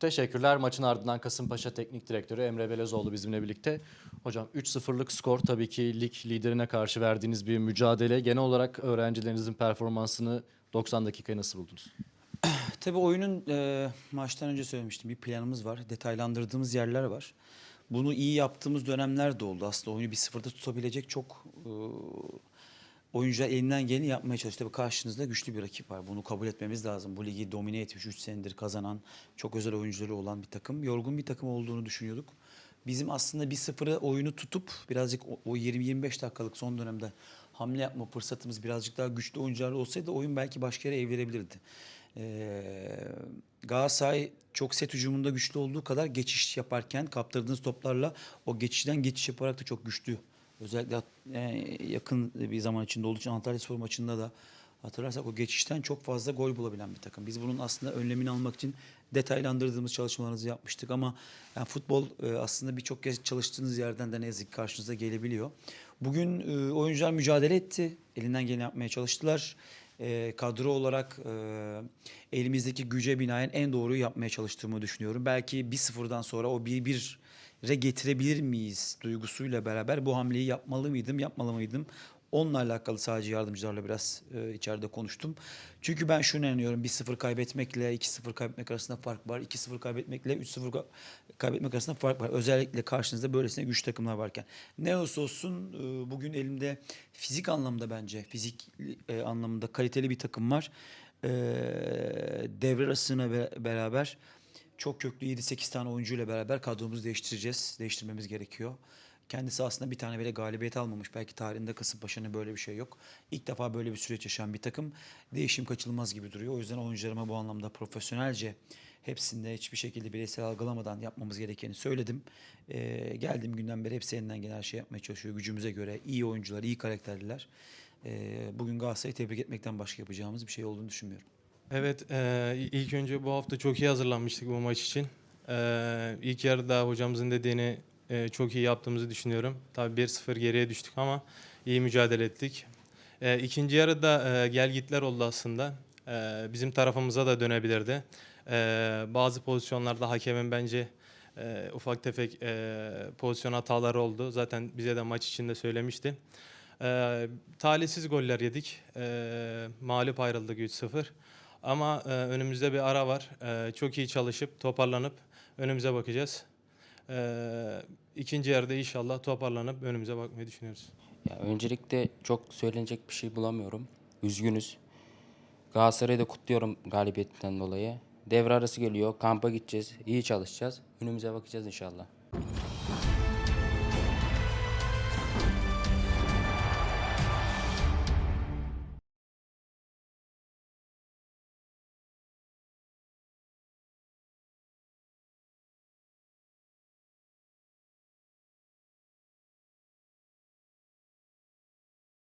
Teşekkürler. Maçın ardından Kasımpaşa Teknik Direktörü Emre Belezoğlu bizimle birlikte. Hocam 3-0'lık skor tabii ki lig liderine karşı verdiğiniz bir mücadele. Genel olarak öğrencilerinizin performansını 90 dakikayı nasıl buldunuz? Tabii oyunun e, maçtan önce söylemiştim bir planımız var. Detaylandırdığımız yerler var. Bunu iyi yaptığımız dönemler de oldu. Aslında oyunu bir sıfırda tutabilecek çok e, oyuncular elinden geleni yapmaya çalıştı. Tabii karşınızda güçlü bir rakip var. Bunu kabul etmemiz lazım. Bu ligi domine etmiş 3 senedir kazanan çok özel oyuncuları olan bir takım. Yorgun bir takım olduğunu düşünüyorduk. Bizim aslında bir sıfırı oyunu tutup birazcık o- o 20-25 dakikalık son dönemde hamle yapma fırsatımız birazcık daha güçlü oyuncular olsaydı oyun belki başka yere evrilebilirdi. Ee, Galatasaray çok set hücumunda güçlü olduğu kadar geçiş yaparken kaptırdığınız toplarla o geçişten geçiş yaparak da çok güçlü. Özellikle e, yakın bir zaman içinde olduğu için Antalya Spor maçında da hatırlarsak o geçişten çok fazla gol bulabilen bir takım. Biz bunun aslında önlemini almak için detaylandırdığımız çalışmalarımızı yapmıştık ama yani futbol e, aslında birçok kez çalıştığınız yerden de ne yazık karşınıza gelebiliyor. Bugün e, oyuncular mücadele etti. Elinden geleni yapmaya çalıştılar. Kadro olarak elimizdeki güce binaen en doğruyu yapmaya çalıştığımı düşünüyorum. Belki 1-0'dan sonra o 1-1'e getirebilir miyiz duygusuyla beraber bu hamleyi yapmalı mıydım, yapmalı mıydım? Onunla alakalı sadece yardımcılarla biraz e, içeride konuştum. Çünkü ben şunu inanıyorum. 1-0 kaybetmekle 2-0 kaybetmek arasında fark var. 2-0 kaybetmekle 3-0 ka- kaybetmek arasında fark var. Özellikle karşınızda böylesine güç takımlar varken. Ne olursa olsun e, bugün elimde fizik anlamda bence fizik e, anlamında kaliteli bir takım var. E, devre arasına be- beraber çok köklü 7-8 tane oyuncuyla beraber kadromuzu değiştireceğiz. Değiştirmemiz gerekiyor. Kendisi aslında bir tane bile galibiyet almamış. Belki tarihinde Kasımpaşa'nın böyle bir şey yok. İlk defa böyle bir süreç yaşayan bir takım. Değişim kaçınılmaz gibi duruyor. O yüzden oyuncularıma bu anlamda profesyonelce hepsinde hiçbir şekilde bireysel algılamadan yapmamız gerekeni söyledim. Ee, geldiğim günden beri hepsi elinden gelen şeyi yapmaya çalışıyor. Gücümüze göre iyi oyuncular, iyi karakterliler. Ee, bugün Galatasaray'ı tebrik etmekten başka yapacağımız bir şey olduğunu düşünmüyorum. Evet, e, ilk önce bu hafta çok iyi hazırlanmıştık bu maç için. E, ilk yarıda hocamızın dediğini e, çok iyi yaptığımızı düşünüyorum. Tabii 1-0 geriye düştük ama iyi mücadele ettik. E, ikinci yarıda e, gelgitler oldu aslında. E, bizim tarafımıza da dönebilirdi. E, bazı pozisyonlarda hakemin bence e, ufak tefek e, pozisyon hataları oldu. Zaten bize de maç içinde söylemişti. E, talihsiz goller yedik. E, mağlup ayrıldık 3-0. Ama e, önümüzde bir ara var. E, çok iyi çalışıp toparlanıp önümüze bakacağız. E, ikinci yarıda inşallah toparlanıp önümüze bakmayı düşünüyoruz. Ya öncelikle çok söylenecek bir şey bulamıyorum. Üzgünüz. Galatasaray'ı da kutluyorum galibiyetinden dolayı. Devre arası geliyor. Kampa gideceğiz. iyi çalışacağız. Önümüze bakacağız inşallah.